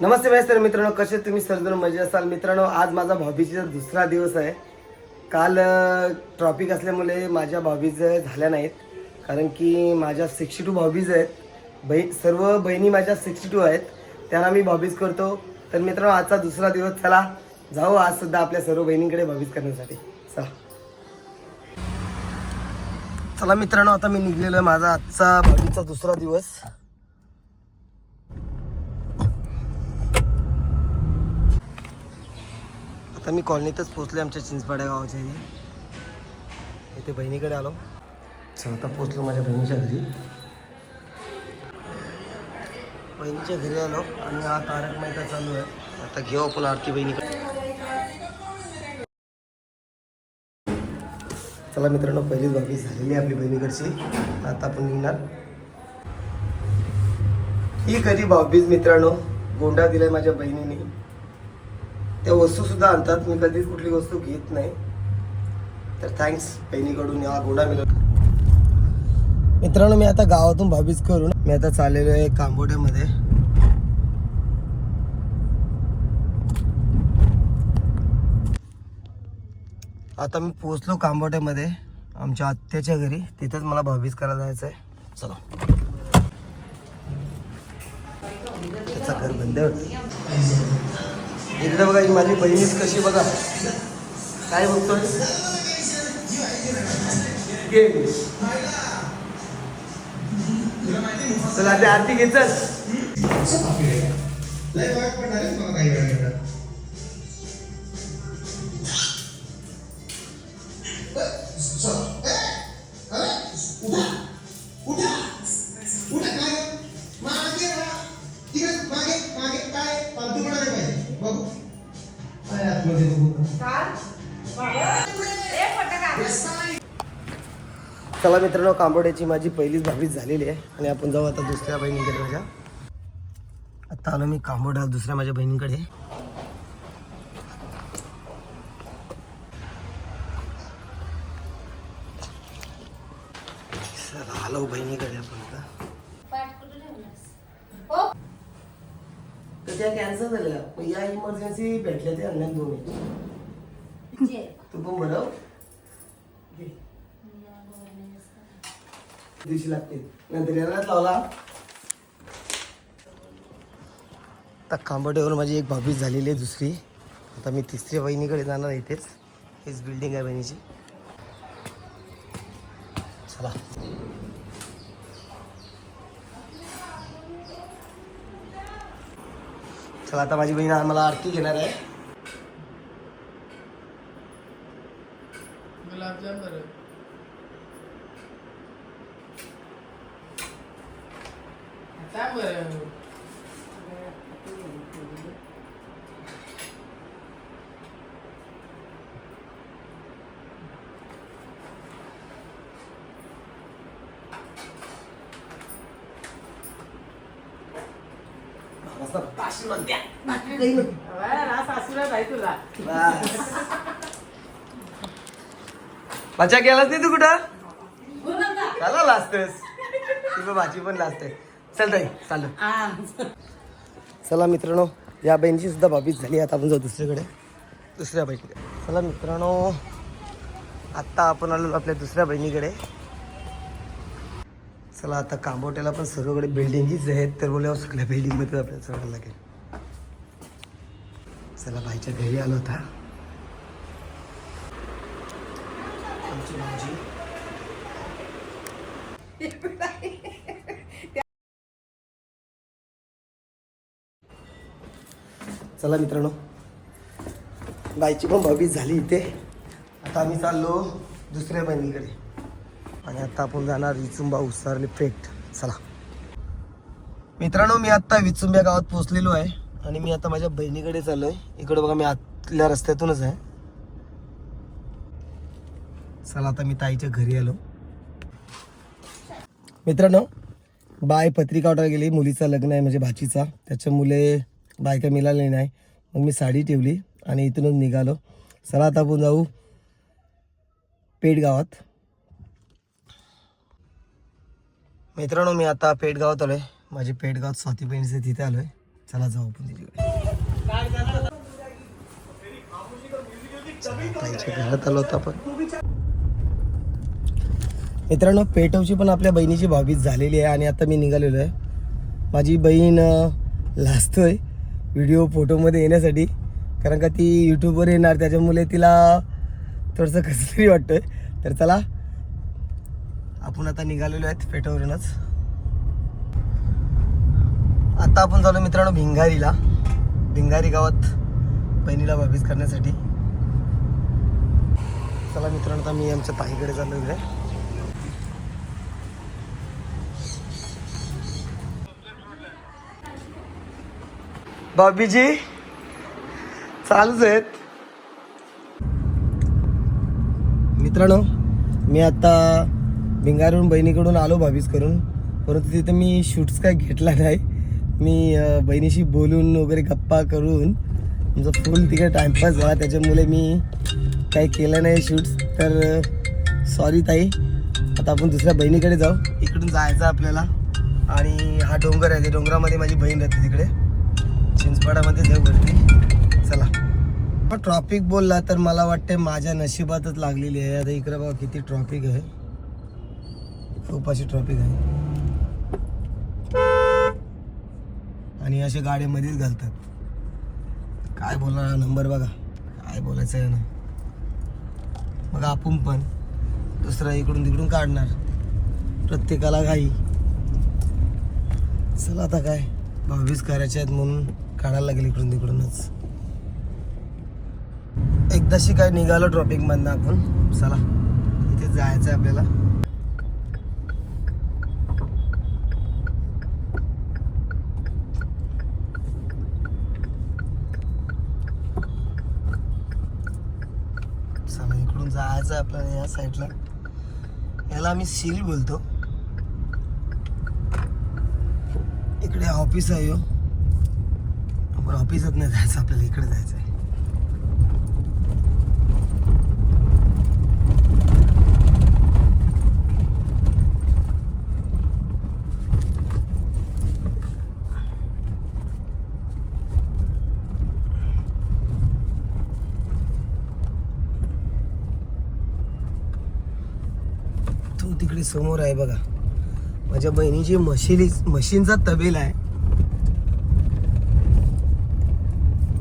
नमस्ते master मित्रांनो कसे तुम्ही सर्वजण मजे असाल? मित्रांनो आज माझा भाभीचा दुसरा दिवस आहे. काल ट्रॉपिक असल्यामुळे माझ्या भाभीज झाल्या नाहीत. कारण की माझ्या सिक्स्टी टू भाभीज आहेत. बही सर्व बहिणी माझ्या सिक्स्टी टू आहेत. त्यांना मी भाभीज करतो. तर मित्रांनो आजचा दुसरा दिवस चला जाऊ आज सुद्धा आपल्या सर्व बहिणींकडे भाभीज करण्यासाठी. चला. चला मित्रांनो आता मी निघलेलो आहे माझा आजचा भाभीचा दुसरा दिवस. आता मी कॉलनीतच पोचले आमच्या चिंचपाड्या गावाच्या इथे. इथे बहिणीकडे आलो. चला आता पोचलो माझ्या बहिणीच्या घरी. बहिणीच्या घरी आलो आणि हा तारक मेहता चालू आहे. आता घेऊ आपण आरती बहिणीकडे. चला मित्रांनो पहिलीच बाकी झालेली आहे आपली बहिणीकडची. आता आपण निघणार. ही कधी बाबीज मित्रांनो गोंडा दिलाय माझ्या बहिणीने. त्या वस्तूसुद्धा आणतात. मी कधीच कुठली वस्तू घेत नाही. तर थँक्स बहिणीकडून या गोडा मिळत मित्रांनो मी आता गावातून भाबीज करून मी आता चाललेलो आहे कांबोड्यामध्ये. आता मी पोहोचलो कांबोट्यामध्ये आमच्या आत्याच्या घरी. तिथेच मला भाबीज करायला जायचं आहे चला. त्याचा घर बंद आहे इकडे बघा ही माझी बहिणीच कशी बघा. काय बघतोय गेम चला ते आरती घेतच. चला मित्रांनो कांबोड्याची माझी पहिलीच भाभीच झालेली आहे आणि आपण जाऊ आता दुसऱ्या बहिणीकडे माझ्या. आता आलो मी कांबोड्या दुसऱ्या माझ्या बहिणीकडे. आलो बहिणीकडे आपण आता. त्या कॅन्सल झाल्या या इमर्जन्सी भेटल्या ते अन्न दोन तू पण घे. दिवशी लागतील नंतर लावला आता कांबोड्यावर माझी एक भाभीच झालेली आहे दुसरी. आता मी तिसऱ्या बहिणीकडे जाणार आहे इथेच. हीच बिल्डिंग आहे बहिणीची. चला. चला आता माझी बहीण मला आरती घेणार आहे. गुलाबजाम बरं आता बरं. नको. आज सासूला जाय तुला. मजा केलाच नाही तू कुठं? चला लाजतेस? तुझं भाजी पण लाजते. चल ताई चालू. चला मित्रांनो या बहिणीची सुद्धा बाबीच झाली. आता आपण जाऊ दुसरीकडे. दुसऱ्या बहिणीकडे चला मित्रांनो आत्ता आपण आलो आपल्या दुसऱ्या बहिणीकडे. चला आता कांबोट्याला पण सर्वकडे बिल्डिंगीच आहेत तर बोलल्यावर सगळ्या बिल्डिंगमध्ये आपल्याला चढायला लागेल. चला बाईच्या घरी आलो होता आमची भाजी चला मित्रांनो बाईची पण भावीच झाली इथे. आता आम्ही चाललो दुसऱ्या बहिणीकडे. आणि आता आपण जाणार विचुंबा उसारले पेठ. चला. मित्रांनो मी आता विचुंब्या गावात पोहोचलेलो आहे. आणि मी आता माझ्या बहिणीकडे चाललोय. इकडे बघा मी आतल्या रस्त्यातूनच आहे. चला आता मी ताईच्या घरी आलो. मित्रांनो बाय पत्रिका ऑर्डर गेली. मुलीचं लग्न आहे म्हणजे भाचीचा. त्याच्यामुळे बायका मिळाली नाही. मग मी साडी ठेवली आणि इथूनच निघालो. चला आता आपण जाऊ पेठगावात मित्रांनो मी आता पेठगावात आलो आलोय. माझी पेठगावात स्वाती बहिणीचे तिथे आलोय. चला जाऊ आपण तिच्याकडे ताईच्या घरात आलो होतो आपण. मित्रांनो पेटवची पण आपल्या बहिणीची भावीच झालेली आहे आणि आता मी निघालेलो आहे. माझी बहीण लाजतो लाजतोय व्हिडिओ फोटोमध्ये येण्यासाठी कारण का ती यूट्यूबवर येणार त्याच्यामुळे तिला थोडंसं कसं तरी वाटतंय. तर चला आपण आता निघालेलो आहेत पेटवरूनच. आता आपण चालू मित्रांनो भिंगारीला. भिंगारी गावात बहिणीला भाभीज करण्यासाठी. चला मित्रांनो आता मी आमच्या ताईकडे चाललेलो आहे भाभीजी चालूच आहेत. मित्रांनो मी आता भिंगारून बहिणीकडून आलो भाभीज करून. परंतु तिथं मी शूट्स काय घेतला नाही. मी बहिणीशी बोलून वगैरे गप्पा करून तुमचा फुल तिकडे टाइमपास झाला. त्याच्यामुळे मी काही केलं नाही शूट्स तर सॉरी ताई. आता आपण दुसऱ्या बहिणीकडे जाऊ. इकडून जायचं आपल्याला. आणि हा डोंगर आहे. त्या डोंगरामध्ये माझी बहीण राहते तिकडे. चिंचपाडामध्ये देवगडती चला. पण ट्रॉफिक बोलला तर मला वाटते माझ्या नशिबातच लागलेली आहे. आता इकडे बघा किती ट्रॉफिक आहे. खूप अशी ट्रॉफिक आहे. आणि असे गाड्यामध्येच घालतात. काय बोलणार हा नंबर बघा. काय बोलायचं आहे ना मग आपण पण दुसरा इकडून तिकडून काढणार. प्रत्येकाला घाई. चला आता काय? भावीस करायचे आहेत म्हणून काढायला लागेल इकडून तिकडूनच. एकदाशी काय निघालो ट्रॉपिक मधनं आपण. चला इथे जायचं आहे आपल्याला. चला इकडून जायचं आहे आपल्याला या साईडला याला आम्ही सील बोलतो. इकडे ऑफिस आहे हो. पण ऑफिसात नाही जायचं आपल्याला इकडे जायचं आहे तो तिकडे समोर आहे बघा. माझ्या बहिणीची मशिली मशीनचा तबेला आहे.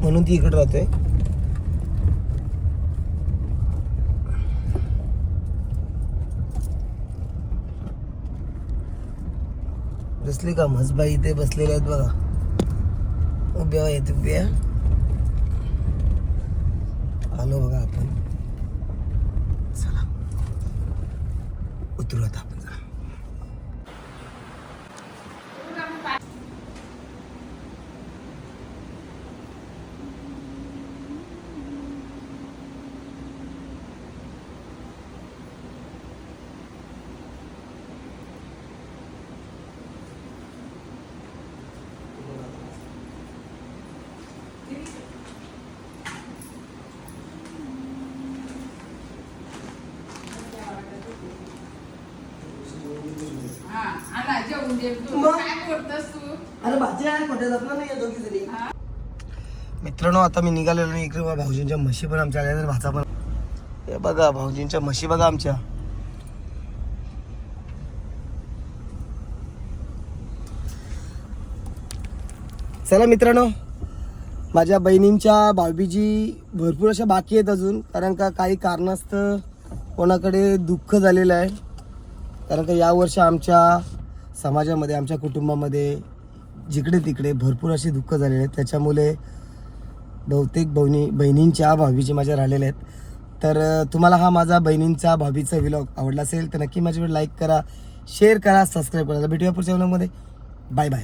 म्हणून ती इकडे राहतोय. बसले का? मजबाई इथे बसलेले आहेत बघा. उभ्या आहेत उभ्या. आलो बघा आपण. चला. उतरू आता तू मग? काय तू? अरे कुठे नाही दोघी जणी? मित्रांनो आता मी निघालेलो नाही. इकडे बघा भाऊजींच्या म्हशी पण आमच्या आल्या तर भाचा पण. हे बघा भाऊजींच्या म्हशी बघा आमच्या. चला मित्रांनो माझ्या बहिणींच्या भाऊबीजी भरपूर अशा बाकी आहेत अजून कारण का काही कारणास्तव कोणाकडे दुःख झालेलं आहे. कारण का यावर्षी आमच्या समाजामध्ये आमच्या कुटुंबामध्ये जिकडे तिकडे भरपूर असे दुःख झालेले आहेत. त्याच्यामुळे बहुतेक बहिणी बहिणींच्या भावीचे माझ्या राहिलेले आहेत. तर तुम्हाला हा माझा बहिणींचा भाभीचा व्लॉग आवडला असेल तर नक्की माझ्या लाईक करा शेअर करा सबस्क्राईब करा. भेटूया पुढच्या व्लॉगमध्ये बाय बाय